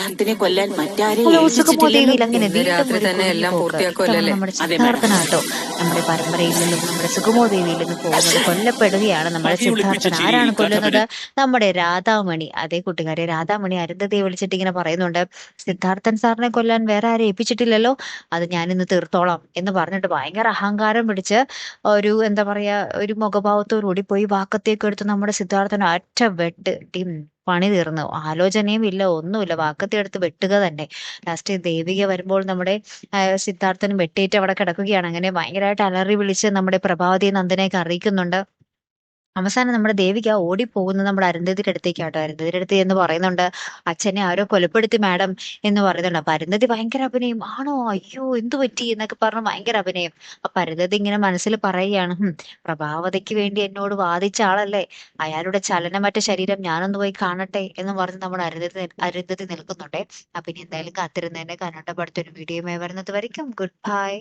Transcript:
സിദ്ധാർത്ഥിനെ കൊല്ലാൻ മറ്റാരെയും ഹലോ ഏൽപ്പിച്ചിട്ടില്ലല്ലോ. സുഗമോദേവിയിൽ അങ്ങനെ ഇന്ന് വീണ്ടും രാത്രി ഒരു തന്നെ കുഞ്ഞു എല്ലാം പോക്ക്. പൂർത്തിയാക്കുമല്ലോ ഇത്തവണ നമ്മുടെ പരമ്പരയിൽ നിന്നും നമ്മുടെ സുഗമോദേവിയിൽ നിന്നും പോകുന്നത് കൊല്ലപ്പെടുകയാണ് നമ്മുടെ സിദ്ധാർത്ഥൻ. ആരാണ് കൊല്ലുന്നത്? നമ്മുടെ രാധാമണി. അതേ കൂട്ടുകാരെ രാധാമണി അരുന്ധതിയെ വിളിച്ചിട്ട് ഇങ്ങനെ പറയുന്നുണ്ട്. സിദ്ധാർത്ഥൻ സാറിനെ കൊല്ലാൻ വേറെ ആരെ ഏൽപ്പിച്ചിട്ടില്ലല്ലോ? അത് ഞാൻ ഇന്ന് തീർത്തോളാം എന്ന് പറഞ്ഞിട്ട് ഭയങ്കര അഹങ്കാരം പിടിച്ച് ഒരു എന്താ പറയാ ഒരു മുഖഭാവത്തോടുകൂടി പോയി വാക്കത്തേക്ക് എടുത്ത് നമ്മുടെ സിദ്ധാർത്ഥൻ അറ്റ വെട്ട് ടീം പണി തീർന്നു. ആലോചനയും ഇല്ല ഒന്നുമില്ല. വാക്കത്തി എടുത്ത് വെട്ടുക തന്നെ. ലാസ്റ്റ് ദേവിക വരുമ്പോൾ നമ്മുടെ സിദ്ധാർത്ഥൻ വെട്ടേറ്റ് അവിടെ കിടക്കുകയാണ്. അങ്ങനെ ഭയങ്കരമായിട്ട് അലറി വിളിച്ച് നമ്മുടെ പ്രഭാവതി നന്ദനെയൊക്കെ അറിയിക്കുന്നുണ്ട്. അവസാനം നമ്മുടെ ദേവിക ഓടിപ്പോകുന്നത് നമ്മുടെ അരുന്ധതിയുടെ അടുത്തേക്കാട്ടോ അരുന്ധതിയുടെ അടുത്ത് എന്ന് പറയുന്നുണ്ട് അച്ഛനെ ആരോ കൊലപ്പെടുത്തി മാഡം എന്ന് പറയുന്നുണ്ട്. അപ്പൊ അരുന്ധതി ഭയങ്കര അഭിനയം. ആണോ? അയ്യോ എന്തു പറ്റി? എന്നൊക്കെ പറഞ്ഞ് ഭയങ്കര അഭിനയം. അപ്പൊ അരുന്ധതി ഇങ്ങനെ മനസ്സിൽ പറയുകയാണ് "ഹും, പ്രഭാവതിക്ക് വേണ്ടി എന്നോട് വാദിച്ച ആളല്ലേ? അയാളുടെ ചലനമറ്റ ശരീരം ഞാനൊന്ന് പോയി കാണട്ടെ എന്ന് പറഞ്ഞ് നമ്മുടെ അരുന്ധതി അരുന്ധതി നിൽക്കുന്നുണ്ടേ. അപ്പൊ ഇനി എന്തായാലും കാത്തിരുന്നതിന്റെ കന്നഡ പഠിത്തൊരു വീഡിയോയുമായി വരുന്നത് വരയ്ക്കും. Good bye.